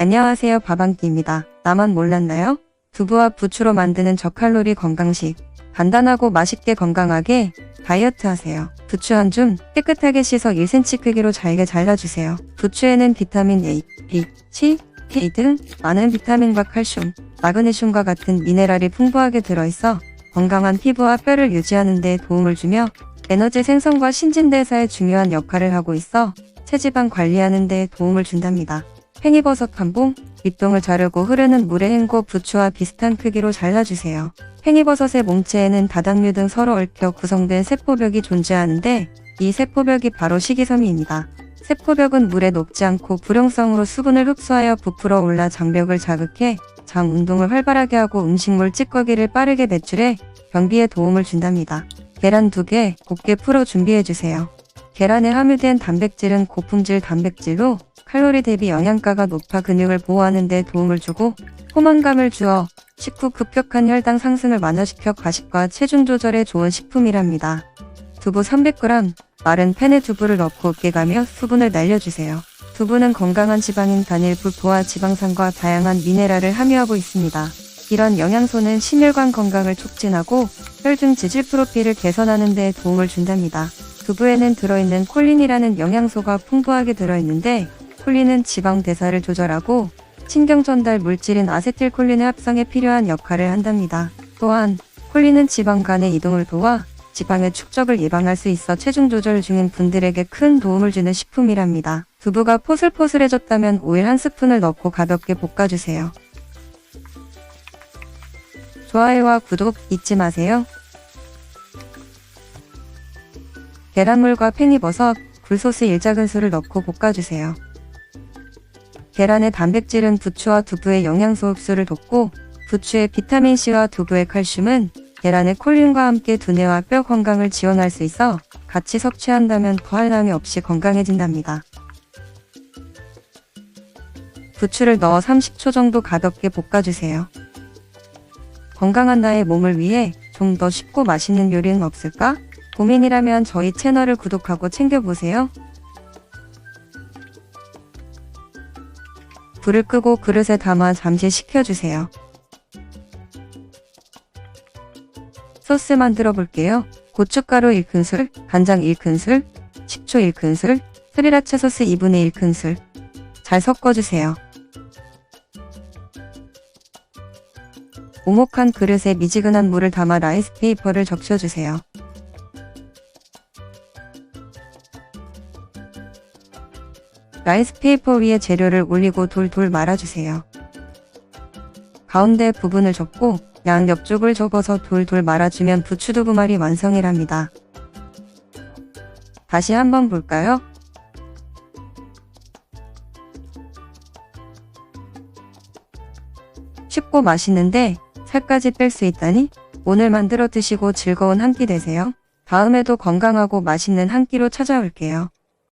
안녕하세요. 바방기입니다. 나만 몰랐나요? 두부와 부추로 만드는 저칼로리 건강식. 간단하고 맛있게 건강하게 다이어트 하세요. 부추 한 줌 깨끗하게 씻어 1cm 크기로 잘게 잘라주세요. 부추에는 비타민 A, B, C, K 등 많은 비타민과 칼슘, 마그네슘과 같은 미네랄이 풍부하게 들어있어 건강한 피부와 뼈를 유지하는 데 도움을 주며 에너지 생성과 신진대사에 중요한 역할을 하고 있어 체지방 관리하는 데 도움을 준답니다. 팽이버섯 한 봉, 윗동을 자르고 흐르는 물에 헹궈 부추와 비슷한 크기로 잘라주세요. 팽이버섯의 몸체에는 다당류 등 서로 얽혀 구성된 세포벽이 존재하는데 이 세포벽이 바로 식이섬유입니다. 세포벽은 물에 녹지 않고 불용성으로 수분을 흡수하여 부풀어 올라 장벽을 자극해 장 운동을 활발하게 하고 음식물 찌꺼기를 빠르게 배출해 변비에 도움을 준답니다. 계란 2개 곱게 풀어 준비해주세요. 계란에 함유된 단백질은 고품질 단백질로 칼로리 대비 영양가가 높아 근육을 보호하는 데 도움을 주고 포만감을 주어 식후 급격한 혈당 상승을 완화시켜 과식과 체중 조절에 좋은 식품이랍니다. 두부 300g, 마른 팬에 두부를 넣고 으깨가며 수분을 날려주세요. 두부는 건강한 지방인 단일 불포화 지방산과 다양한 미네랄을 함유하고 있습니다. 이런 영양소는 심혈관 건강을 촉진하고 혈중 지질 프로필을 개선하는 데 도움을 준답니다. 두부에는 들어있는 콜린이라는 영양소가 풍부하게 들어있는데 콜린은 지방 대사를 조절하고 신경 전달 물질인 아세틸콜린의 합성에 필요한 역할을 한답니다. 또한 콜린은 지방 간의 이동을 도와 지방의 축적을 예방할 수 있어 체중 조절 중인 분들에게 큰 도움을 주는 식품이랍니다. 두부가 포슬포슬해졌다면 오일 한 스푼을 넣고 가볍게 볶아주세요. 좋아요와 구독 잊지 마세요. 계란물과 팽이버섯, 굴소스 1작은술을 넣고 볶아주세요. 계란의 단백질은 부추와 두부의 영양소 흡수를 돕고 부추의 비타민C와 두부의 칼슘은 계란의 콜린과 함께 두뇌와 뼈 건강을 지원할 수 있어 같이 섭취한다면 더할 나위 없이 건강해진답니다. 부추를 넣어 30초 정도 가볍게 볶아주세요. 건강한 나의 몸을 위해 좀 더 쉽고 맛있는 요리는 없을까? 고민이라면 저희 채널을 구독하고 챙겨보세요. 불을 끄고 그릇에 담아 잠시 식혀주세요. 소스 만들어 볼게요. 고춧가루 1큰술, 간장 1큰술, 식초 1큰술, 스리라차 소스 2분의 1큰술. 잘 섞어주세요. 오목한 그릇에 미지근한 물을 담아 라이스 페이퍼를 적셔주세요. 라이스 페이퍼 위에 재료를 올리고 돌돌 말아주세요. 가운데 부분을 접고 양 옆쪽을 접어서 돌돌 말아주면 부추두부말이 완성이랍니다. 다시 한번 볼까요? 쉽고 맛있는데 살까지 뺄 수 있다니 오늘 만들어 드시고 즐거운 한 끼 되세요. 다음에도 건강하고 맛있는 한 끼로 찾아올게요.